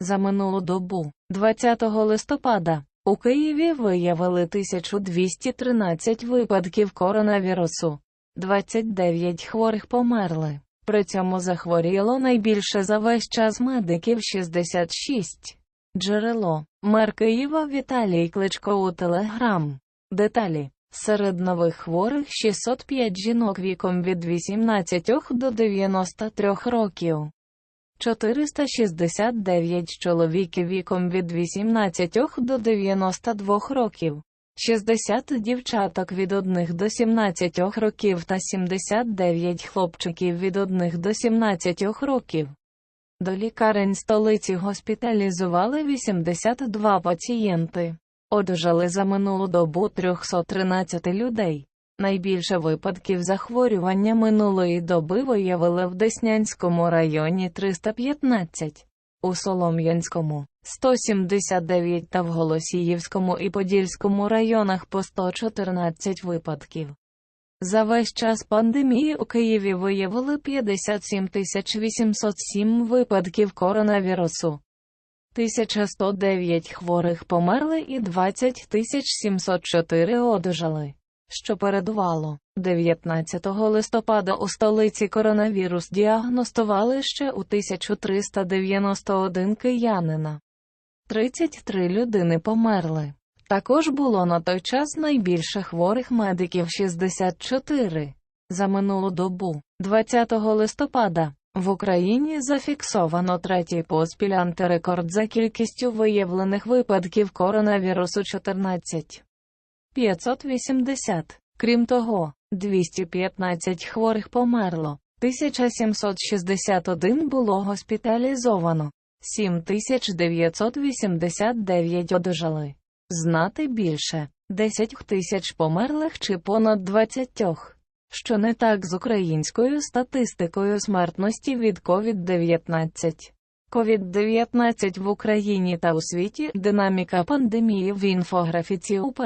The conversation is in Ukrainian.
За минулу добу, 20 листопада, у Києві виявили 1213 випадків коронавірусу. 29 хворих померли. При цьому захворіло найбільше за весь час медиків 66. Джерело. Мер Києва Віталій Кличко у Телеграм. Деталі. Серед нових хворих 605 жінок віком від 18 до 93 років. 469 чоловіків віком від 18 до 92 років. 60 дівчаток від 1 до 17 років та 79 хлопчиків від 1 до 17 років. До лікарень столиці госпіталізували 82 пацієнти. Одужали за минулу добу 313 людей. Найбільше випадків захворювання минулої доби виявили в Деснянському районі 315, у Солом'янському 179 та в Голосіївському і Подільському районах по 114 випадків. За весь час пандемії у Києві виявили 57 807 випадків коронавірусу. 1109 хворих померли і 20 704 одужали. Що передувало, 19 листопада у столиці коронавірус діагностували ще у 1391 киянина. 33 людини померли. Також було на той час найбільше хворих медиків 64. За минулу добу, 20 листопада, в Україні зафіксовано третій поспіль антирекорд за кількістю виявлених випадків коронавірусу 14. 580. Крім того, 215 хворих померло, 1761 було госпіталізовано, 7989 одужали. Знати більше 10 тисяч померлих чи понад 20. Що не так з українською статистикою смертності від COVID-19. COVID-19 в Україні та у світі динаміка пандемії в інфографіці УП.